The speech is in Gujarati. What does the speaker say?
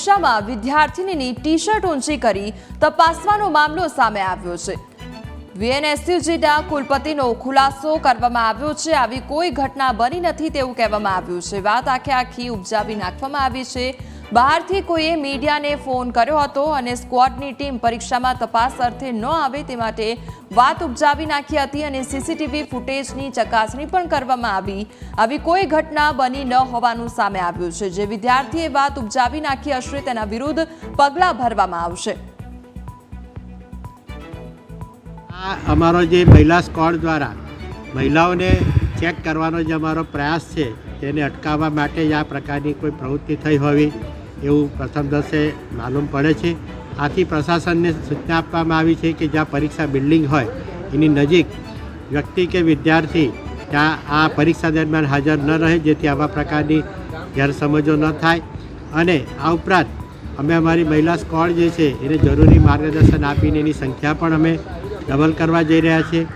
પરીક્ષામાં વિદ્યાર્થીનીની ટી શર્ટ ઊંચી કરી તપાસવાનો મામલો સામે આવ્યો છે. વીએનએસયુજીના કુલપતિનો ખુલાસો કરવામાં આવ્યો છે. આવી કોઈ ઘટના બની નથી તેવું કહેવામાં આવ્યું છે. વાત આખે આખી ઉપજાવી નાખવામાં આવી છે. બહારથી કોઈએ મીડિયાને ફોન કર્યો હતો અને સ્ક્વોડની ટીમ પરીક્ષામાં તપાસ અર્થે ન આવે તે માટે વાત ઉપજાવી નાખી હતી અને સીસીટીવી ફૂટેજની ચકાસણી પણ કરવામાં આવી. આવી કોઈ ઘટના બની ન હોવાનું સામે આવ્યું છે. જે વિદ્યાર્થીએ વાત ઉપજાવી નાખી હશે તેના વિરુદ્ધ પગલાં ભરવામાં આવશે. આ અમારો જે મહિલા સ્કોડ દ્વારા મહિલાઓને ચેક કરવાનો જે અમારો પ્રયાસ છે, તેને અટકાવવા માટે જ આ પ્રકારની કોઈ પ્રવૃત્તિ થઈ હોવી એવું પ્રથમ દર્શે માલુમ પડે છે. આથી પ્રશાસનને સૂચના આપવામાં આવી છે કે જ્યાં પરીક્ષા બિલ્ડિંગ હોય, એની નજીક વ્યક્તિ કે વિદ્યાર્થી ત્યાં આ પરીક્ષા દરમિયાન હાજર ન રહે, જેથી આવા પ્રકારની ગેરસમજો ન થાય. અને આ ઉપરાંત અમે અમારી મહિલા સ્કોડ જે છે, એને જરૂરી માર્ગદર્શન આપીને એની સંખ્યા પણ અમે ડબલ કરવા જઈ રહ્યા છીએ.